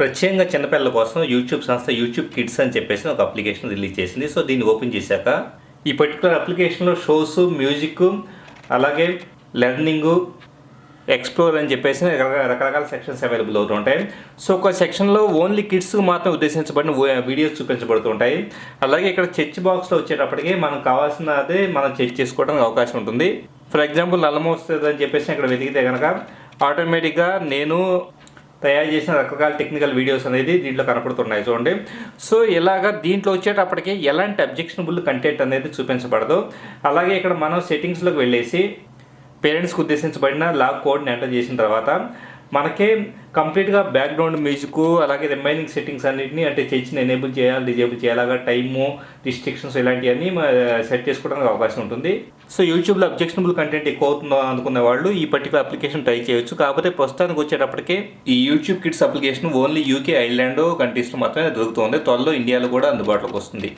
ప్రత్యేకంగా చిన్నపిల్లల కోసం యూట్యూబ్ సంస్థ యూట్యూబ్ కిడ్స్ అని చెప్పేసి ఒక అప్లికేషన్ రిలీజ్ చేసింది. సో దీన్ని ఓపెన్ చేశాక ఈ పర్టికులర్ అప్లికేషన్లో షోస్ మ్యూజిక్ అలాగే లెర్నింగు ఎక్స్ప్లోర్ అని చెప్పేసి రకరకాల రకరకాల సెక్షన్స్ అవైలబుల్ అవుతుంటాయి సో ఒక సెక్షన్లో ఓన్లీ కిడ్స్ మాత్రం ఉద్దేశించబడిన వీడియోస్ చూపించబడుతుంటాయి అలాగే ఇక్కడ చర్చ్ బాక్స్లో వచ్చేటప్పటికి మనం కావాల్సిన అదే మనం చెక్ చేసుకోవడానికి అవకాశం ఉంటుంది. ఫర్ ఎగ్జాంపుల్ నల్లమోస్తుంది అని చెప్పేసి ఇక్కడ వెతికితే కనుక ఆటోమేటిక్గా నేను తయారు చేసిన రకరకాల టెక్నికల్ వీడియోస్ అనేది దీంట్లో కనపడుతున్నాయి చూడండి. సో ఇలాగా దీంట్లో వచ్చేటప్పటికి ఎలాంటి అబ్జెక్షనబుల్ కంటెంట్ అనేది చూపించబడదు. అలాగే ఇక్కడ మనం సెట్టింగ్స్లోకి వెళ్ళేసి పేరెంట్స్కి ఉద్దేశించబడిన లాగ్ కోడ్ని ఎంటర్ చేసిన తర్వాత మనకే కంప్లీట్గా బ్యాక్గ్రౌండ్ మ్యూజిక్ అలాగే రిమైనింగ్ సెట్టింగ్స్ అన్నింటినీ అంటే చర్చిని ఎనేబుల్ చేయాలి డిజేబుల్ చేయాలి టైము రిస్ట్రిక్షన్స్ ఇలాంటివన్నీ సెట్ చేసుకోవడానికి అవకాశం ఉంటుంది. సో యూట్యూబ్లో అబ్జెక్షనబుల్ కంటెంట్ ఎక్కువ అవుతుందో అనుకునే వాళ్ళు ఈ పర్టికులర్ అప్లికేషన్ ట్రై చేయొచ్చు. కాకపోతే ప్రస్తుతానికి వచ్చేటప్పటికి ఈ YouTube kids application only UK Ireland కంట్రీస్లో మాత్రమే దొరుకుతుంది. త్వరలో ఇండియాలో కూడా అందుబాటులోకి వస్తుంది.